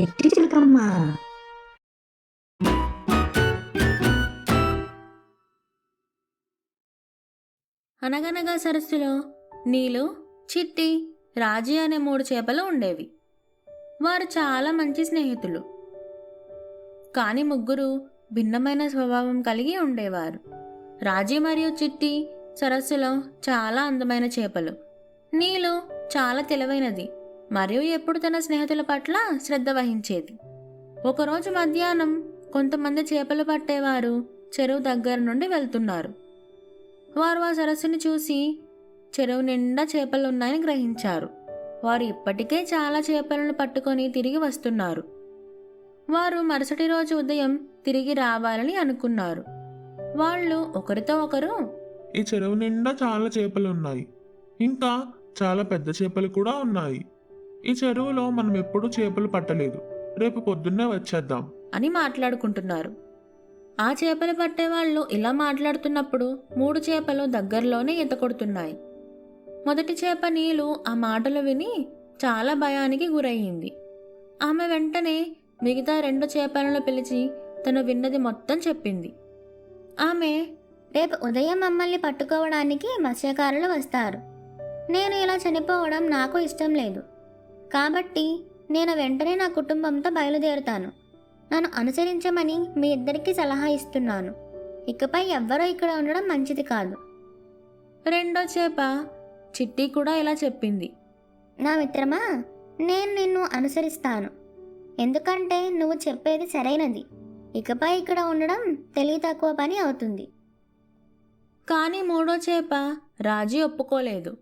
ఎట్టి చిలకమ్మ. అనగనగా సరస్సులో నీలు చిట్టి రాజీ అనే మూడు చేపలు ఉండేవి. వారు చాలా మంచి స్నేహితులు. కానీ ముగ్గురు భిన్నమైన స్వభావం కలిగి ఉండేవారు. రాజీ మరియు చిట్టి సరస్సులో చాలా అందమైన చేపలు. నీలు చాలా తెలివైనది. మరియు ఎప్పుడు తన స్నేహితుల పట్ల శ్రద్ధ వహించేది. ఒకరోజు మధ్యాహ్నం కొంతమంది చేపలు పట్టేవారు చెరువు దగ్గర నుండి వెళ్తున్నారు. వారు ఆ సరస్సుని చూసి చెరువు నిండా చేపలు ఉన్నాయని గ్రహించారు. వారు ఇప్పటికే చాలా చేపలను పట్టుకొని తిరిగి వస్తున్నారు. వారు మరుసటి రోజు ఉదయం తిరిగి రావాలని అనుకున్నారు. వాళ్ళు ఒకరితో ఒకరు ఈ చెరువు నిండా చాలా చేపలు ఉన్నాయి ఇంకా చాలా పెద్ద చేపలు కూడా ఉన్నాయి. ఈ చెరువులో మనం ఎప్పుడూ చేపలు పట్టలేదు. రేపు పొద్దున్నే వచ్చేద్దాం. అని మాట్లాడుకుంటున్నారు. ఆ చేపలు పట్టేవాళ్ళు ఇలా మాట్లాడుతున్నప్పుడు మూడు చేపలు దగ్గరలోనే ఈత కొడుతున్నాయి. మొదటి చేప నీలు ఆ మాటలు విని చాలా భయానికి గురయ్యింది. ఆమె వెంటనే మిగతా రెండు చేపలను పిలిచి తను విన్నది మొత్తం చెప్పింది. ఆమె రేపు ఉదయం మమ్మల్ని పట్టుకోవడానికి మత్స్యకారులు వస్తారు. నేను ఇలా చనిపోవడం నాకు ఇష్టం లేదు. కాబట్టి నేను వెంటనే నా కుటుంబంతో బయలుదేరుతాను. నన్ను అనుసరించమని మీ ఇద్దరికి సలహా ఇస్తున్నాను. ఇకపై ఎవ్వరూ ఇక్కడ ఉండడం మంచిది కాదు. రెండో చేప చిట్టి కూడా ఇలా చెప్పింది. నా మిత్రమా నేను నిన్ను అనుసరిస్తాను. ఎందుకంటే నువ్వు చెప్పేది సరైనది. ఇకపై ఇక్కడ ఉండడం తెలివి తక్కువ పని అవుతుంది. కానీ మూడో చేప రాజీ ఒప్పుకోలేదు.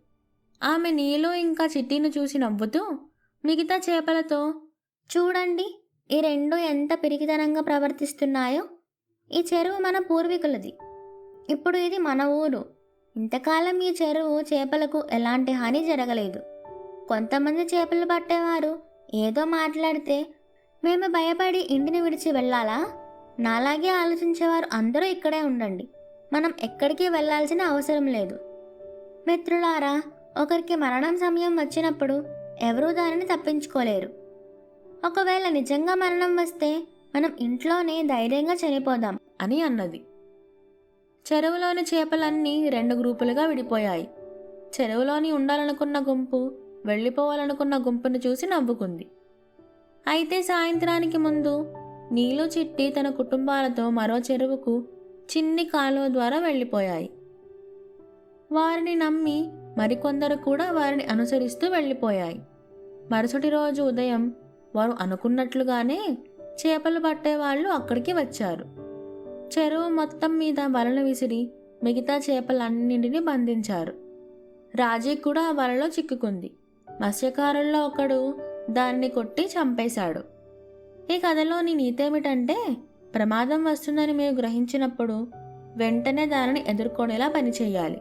ఆమె నీలు ఇంకా చిట్టిని చూసి నవ్వుతూ మిగతా చేపలతో చూడండి ఈ రెండు ఎంత పిరికితనంగా ప్రవర్తిస్తున్నాయో. ఈ చెరువు మన పూర్వీకులది. ఇప్పుడు ఇది మన ఊరు. ఇంతకాలం ఈ చెరువు చేపలకు ఎలాంటి హాని జరగలేదు. కొంతమంది చేపలు పట్టేవారు. ఏదో మాట్లాడితే మేము భయపడి ఇంటిని విడిచి వెళ్ళాలా? నాలాగే ఆలోచించేవారు అందరూ ఇక్కడే ఉండండి. మనం ఎక్కడికి వెళ్ళాల్సిన అవసరం లేదు. మిత్రులారా ఒకరికి మరణం సమయం వచ్చినప్పుడు ఎవరూ దానిని తప్పించుకోలేరు. ఒకవేళ నిజంగా మరణం వస్తే మనం ఇంట్లోనే ధైర్యంగా చనిపోదాం అని అన్నది. చెరువులోని చేపలన్నీ రెండు గ్రూపులుగా విడిపోయాయి. చెరువులోని ఉండాలనుకున్న గుంపు వెళ్ళిపోవాలనుకున్న గుంపును చూసి నవ్వుకుంది. అయితే సాయంత్రానికి ముందు నీలు చిట్టి తన కుటుంబాలతో మరో చెరువుకు చిన్ని కాలువ ద్వారా వెళ్ళిపోయాయి. వారిని నమ్మి మరికొందరు కూడా వారిని అనుసరిస్తూ వెళ్ళిపోయాయి. మరుసటి రోజు ఉదయం వారు అనుకున్నట్లుగానే చేపలు పట్టేవాళ్ళు అక్కడికి వచ్చారు. చెరువు మొత్తం మీద వలలు విసిరి మిగతా చేపలన్నింటినీ బంధించారు. రాజీ కూడా ఆ వలలో చిక్కుకుంది. మత్స్యకారుల్లో ఒకడు దాన్ని కొట్టి చంపేశాడు. ఈ కథలోని నీతేమిటంటే ప్రమాదం వస్తుందని మీరు గ్రహించినప్పుడు వెంటనే దానిని ఎదుర్కొనేలా పనిచేయాలి